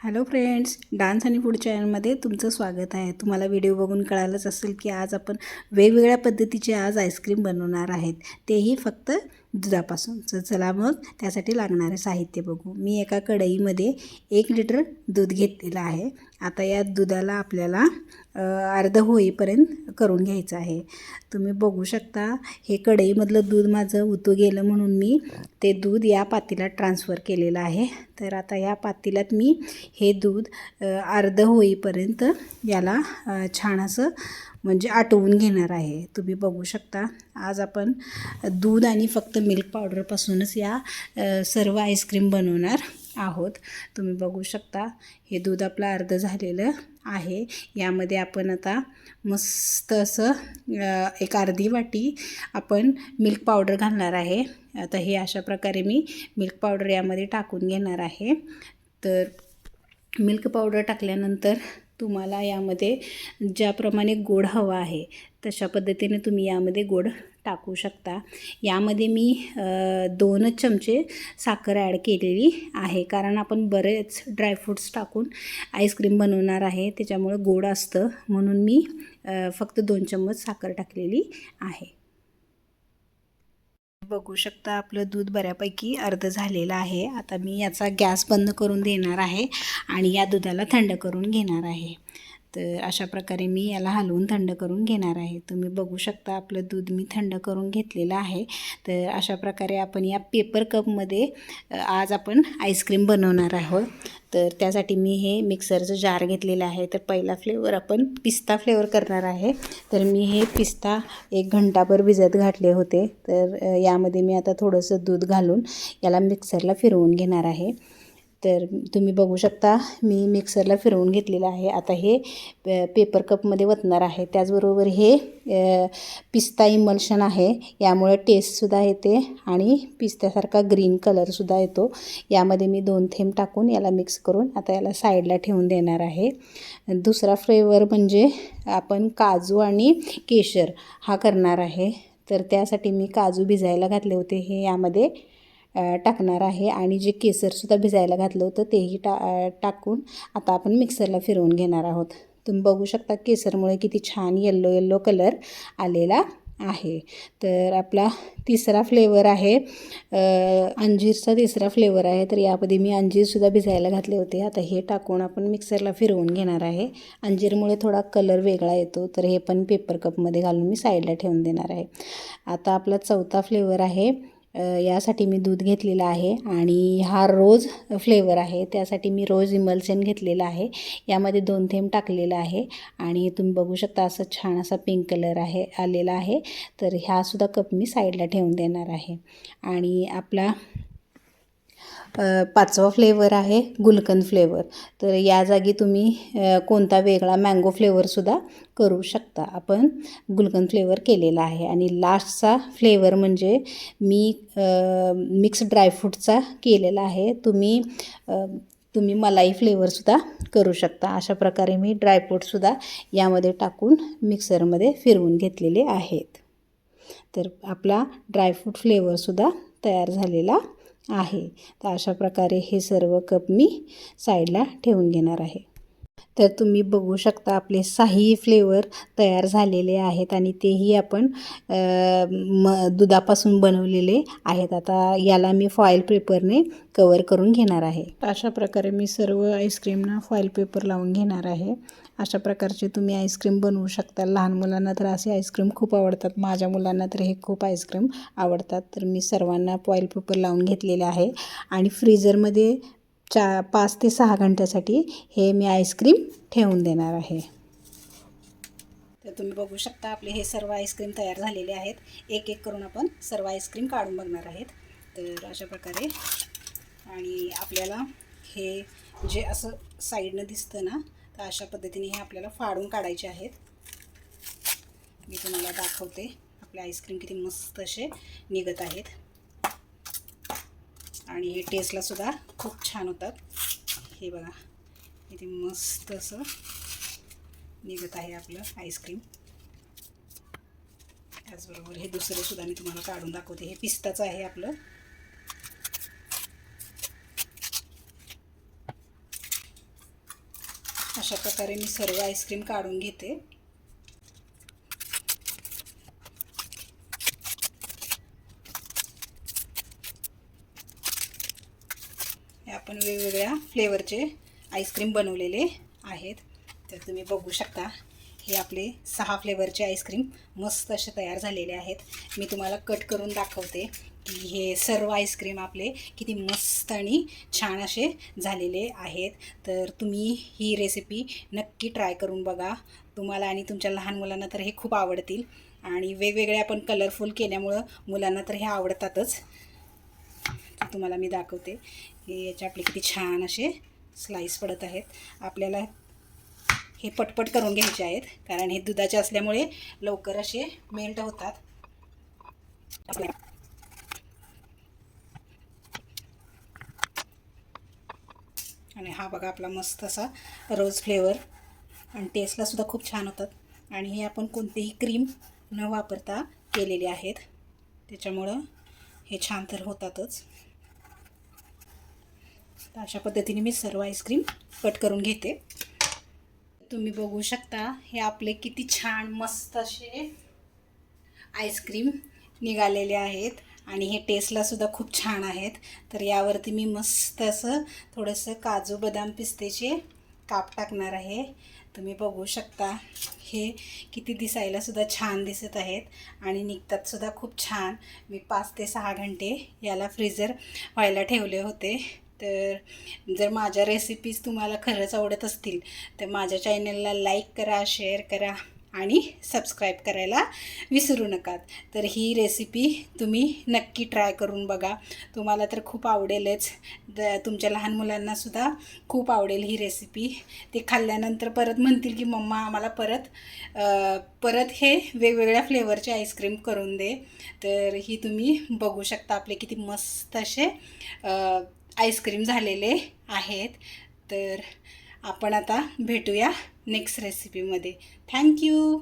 Hello friends dance आणि food चॅनलमध्ये तुमचं स्वागत आहे. तुम्हाला व्हिडिओ बघून कळालंच असेल की आज आपण वेगवेगळ्या पद्धतीचे आज आईस्क्रीम बनवणार आहेत. तेही फक्त दुधापासून. तर चला मग त्यासाठी लागणारे साहित्य बघू. मी एका कढईमध्ये एक लिटर दूध घेतलेलं आहे. आता या दुधाला आपल्याला अर्ध होईपर्यंत करून घ्यायचं आहे. तुम्ही बघू शकता हे कढईमधलं दूध माझं उतू गेलं म्हणून मी ते दूध या पातीला ट्रान्सफर केलेलं आहे. तर आता या पातीलात मी हे दूध अर्ध होईपर्यंत याला छान असं म्हणजे आटवून घेणार आहे. तुम्ही बघू शकता. आज आपण दूध आणि फक्त मिल्क पावडरपासूनच या सर्व आईस्क्रीम बनवणार आहोत. तुम्ही बघू शकता. हे दूध आपलं अर्ध झालेलं आहे. यामध्ये आपण आता मस्त असं एक अर्धी वाटी आपण मिल्क पावडर घालणार आहे. आता हे अशा प्रकारे मी मिल्क पावडर यामध्ये टाकून घेणार आहे. तर मिल्क पावडर टाकल्यानंतर तुम्हाला यामध्ये ज्याप्रमाणे गोड हवा आहे तशा पद्धतीने तुम्ही यामध्ये गोड टाकू शकता. यामध्ये मी दोनच चमचे साखर ॲड केलेली आहे. कारण आपण बरेच ड्रायफ्रूट्स टाकून आईस्क्रीम बनवणार आहे त्याच्यामुळं गोड असतं म्हणून मी फक्त दोन चम्मच साखर टाकलेली आहे. बघू शकता आपलं दूध बऱ्यापैकी अर्ध झालेलं आहे. आता मी याचा गॅस बंद करून देणार आहे आणि या दुधाला थंड करून घेणार आहे. तर अशा प्रकारे मी याला हलवून थंड करून घेणार आहे. तुम्ही बघू शकता आपलं दूध मी थंड करून घेतलेलं आहे. तर अशा प्रकारे आपण या पेपर कपमध्ये आज आपण आईस्क्रीम बनवणार आहोत. तर त्यासाठी मी हे मिक्सरचं जार घेतलेलं आहे. तर पहिला फ्लेवर आपण पिस्ता फ्लेवर करणार आहे. तर मी हे पिस्ता एक घंटाभर भिजत घातले होते. तर यामध्ये मी आता थोडंसं दूध घालून याला मिक्सरला फिरवून घेणार आहे. तर तुम्ही बघू शकता मी मिक्सरला फिरवून घेतलेलं आहे. आता हे प- पेपर कपमध्ये वतणार आहे. त्याचबरोबर हे पिस्ता इमल्शन आहे. यामुळे टेस्टसुद्धा येते आणि पिस्त्यासारखा ग्रीन कलरसुद्धा येतो. यामध्ये मी दोन थेंब टाकून याला मिक्स करून आता याला साईडला ठेवून देणार आहे. दुसरा फ्लेवर म्हणजे आपण काजू आणि केशर हा करणार आहे. तर त्यासाठी मी काजू भिजायला घातले होते. हे यामध्ये टाकणार आहे आणि जे केसरसुद्धा भिजायला घातलं होतं तेही टा टाकून आता आपण मिक्सरला फिरवून घेणार आहोत. तुम्ही बघू शकता केसरमुळे किती छान येल्लो येल्लो कलर आलेला आहे. तर आपला तिसरा फ्लेवर आहे अंजीरचा तिसरा फ्लेवर आहे. तर यामध्ये मी अंजीरसुद्धा भिजायला घातले होते. आता हे टाकून आपण मिक्सरला फिरवून घेणार आहे. अंजीरमुळे थोडा कलर वेगळा येतो. तर हे पण पेपर कपमध्ये घालून मी साईडला ठेवून देणार आहे. आता आपला चौथा फ्लेवर आहे यासाठी मी दूध घेतलेलं आहे आणि हा रोज फ्लेवर आहे. त्यासाठी मी रोज इमल्सन घेतलेला आहे. यामध्ये दोन थेंब टाकलेला आहे आणि तुम्ही बघू शकता असं छान असा पिंक कलर आहे आलेला आहे. तर ह्यासुद्धा कप मी साईडला ठेवून देणार आहे. आणि आपला पाचवा फ्लेवर आहे गुलकंद फ्लेवर तर या जागी तुम्ही कोणता वेगळा मँगो फ्लेवरसुद्धा करू शकता. आपण गुलकंद फ्लेवर केलेला आहे. आणि लास्टचा फ्लेवर म्हणजे मी मिक्स ड्रायफ्रूटचा केलेला आहे. तुम्ही तुम्ही मलाई फ्लेवरसुद्धा करू शकता. अशा प्रकारे मी ड्रायफ्रूटसुद्धा यामध्ये टाकून मिक्सरमध्ये फिरवून घेतलेले आहेत. तर आपला ड्रायफ्रूट फ्लेवरसुद्धा तयार झालेला आहे. तर अशा प्रकारे हे सर्व कप मी साईडला ठेवून घेणार आहे. तर तुम्ही बघू शकता आपले साही फ्लेवर तयार झालेले आहेत आणि तेही आपण म दुधापासून बनवलेले आहेत. आता याला मी फॉईल पेपरने कवर करून घेणार आहे. अशा प्रकारे मी सर्व आईस्क्रीमना फॉईल पेपर लावून घेणार आहे. अशा प्रकारचे तुम्ही आईस्क्रीम बनवू शकता. लहान मुलांना तर असे आईस्क्रीम खूप आवडतात. माझ्या मुलांना तर हे खूप आईस्क्रीम आवडतात. तर मी सर्वांना फॉईल पेपर लावून घेतलेले आहे. आणि फ्रीजरमध्ये चा पाच ते सहा घंट्यासाठी हे मी आईस्क्रीम ठेवून देणार आहे. तर तुम्ही बघू शकता आपले हे सर्व आईस्क्रीम तयार झालेले आहेत. एक एक करून आपण सर्व आईस्क्रीम काढून बघणार आहेत. तर अशा प्रकारे. आणि आपल्याला हे जे असं साईडनं दिसतं ना तर अशा पद्धतीने हे आपल्याला फाडून काढायचे आहेत. मी तुम्हाला दाखवते. आपले आईस्क्रीम किती मस्त असे निघत आहेत. आणि हे टेस्टला सुद्धा खूप छान होतात. हे बघा किती मस्त असं निघत आहे आपलं आईस्क्रीम त्याचबरोबर हे दुसरे सुद्धा मी तुम्हाला काढून दाखवते. हे पिस्ताचं आहे आपलं. अशा प्रकारे मी सर्व आईस्क्रीम काढून घेते. आपण वेगवेगळ्या फ्लेवरचे आईस्क्रीम बनवलेले आहेत. तर तुम्ही बघू शकता हे आपले सहा फ्लेवरचे आईस्क्रीम मस्त असे तयार झालेले आहेत. मी तुम्हाला कट करून दाखवते की हे सर्व आईस्क्रीम आपले किती मस्त आणि छान असे झालेले आहेत. तर तुम्ही ही रेसिपी नक्की ट्राय करून बघा. तुम्हाला आणि तुमच्या लहान मुलांना तर हे खूप आवडतील. आणि वेगवेगळे आपण कलरफुल केल्यामुळं मुलांना तर हे आवडतातच. तुम्हाला मी दाखवते. हे याचे आपले किती छान असे स्लाईस पडत आहेत. आपल्याला हे पटपट करून घ्यायचे आहेत कारण हे दुधाचे असल्यामुळे लवकर असे मेल्ट होतात. आणि हा बघा आपला मस्त असा रोज फ्लेवर आणि टेस्टला सुद्धा खूप छान होतात. आणि हे आपण कोणतीही क्रीम न वापरता केलेले आहेत. त्याच्यामुळं हे छान तर होतातच. तर अशा पद्धतीने मी सर्व आईस्क्रीम कट करून घेते. तुम्ही बघू शकता हे आपले किती छान मस्त असे आईस्क्रीम निघालेले आहेत आणि हे टेस्टलासुद्धा खूप छान आहेत. तर यावरती मी मस्त असं थोडंसं काजू बदाम पिस्तेचे काप टाकणार आहे. तुम्ही बघू शकता हे किती दिसायलासुद्धा छान दिसत आहेत आणि निघतातसुद्धा खूप छान. मी पाच ते सहा घंटे याला फ्रीजर व्हायला ठेवले होते. तर जर माझ्या रेसिपीज तुम्हाला खरंच आवडत असतील तर माझ्या चॅनलला लाईक करा शेअर करा आणि सबस्क्राईब करायला विसरू नकात. तर ही रेसिपी तुम्ही नक्की ट्राय करून बघा. तुम्हाला तर खूप आवडेलच. द तुमच्या लहान मुलांनासुद्धा खूप आवडेल ही रेसिपी ते खाल्ल्यानंतर परत म्हणतील की मम्मा आम्हाला परत परत हे वेगवेगळ्या फ्लेवरचे आईस्क्रीम करून दे. तर ही तुम्ही बघू शकता आपले किती मस्त असे आईस्क्रीम झालेले आहेत. तर आपण आता भेटूया नेक्स्ट रेसिपीमध्ये थँक्यू